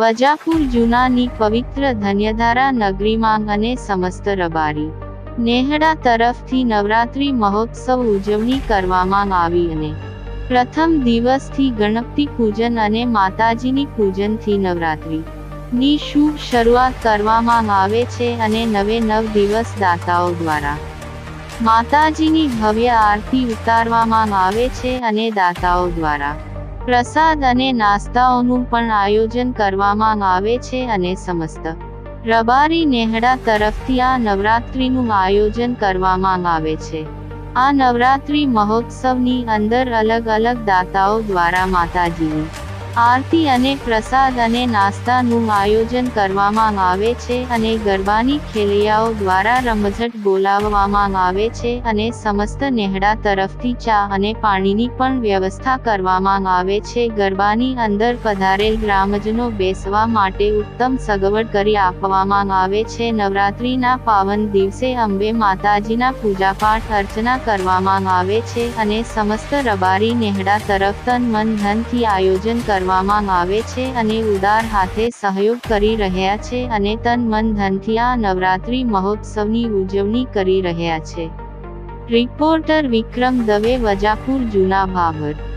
વજાપુર જૂનાની પવિત્ર ધન્યધારા નગરીમાં અને સમસ્ત રબારી નેહડા તરફથી નવરાત્રિ મહોત્સવ ઉજવણી કરવામાં આવી અને પ્રથમ દિવસથી ગણપતિ પૂજન અને માતાજીની પૂજનથી નવરાત્રિ ની શુભ શરૂઆત કરવામાં આવે છે અને નવે નવ દિવસ દાતાઓ દ્વારા માતાજીની ભવ્ય આરતી ઉતારવામાં આવે છે અને દાતાઓ દ્વારા પ્રસાદ અને નાસ્તાઓનું પણ આયોજન કરવામાં આવે છે અને સમસ્ત રબારી નેહડા તરફથી આ નવરાત્રિનું આયોજન કરવામાં આવે છે. આ નવરાત્રિ મહોત્સવની અંદર અલગ અલગ દાતાઓ દ્વારા માતાજીની આરતી અને પ્રસાદ અને નાસ્તાનું આયોજન કરવામાં આવે છે અને ગરબાની ખેલૈયાઓ દ્વારા રમઝટ બોલાવવામાં આવે છે અને સમસ્ત નેહડા તરફથી ચા અને પાણીની પણ વ્યવસ્થા કરવામાં આવે છે. ગરબાની અંદર પધારેલ ગ્રામજનો બેસવા માટે ઉત્તમ સગવડ કરી આપવામાં આવે છે. નવરાત્રિના પાવન દિવસે અંબે માતાજીના પૂજાપાઠ અર્ચના કરવામાં આવે છે અને સમસ્ત રબારી નેહડા તરફ તન મન ધનથી આયોજન કરવામાં આવે છે અને ઉદાર હાથે સહયોગ કરી રહ્યા છે અને તન મન ધનથી આ નવરાત્રિ મહોત્સવની ઉજવણી કરી રહ્યા છે. રિપોર્ટર વિક્રમ દવે વજાપુર જૂના ભાભર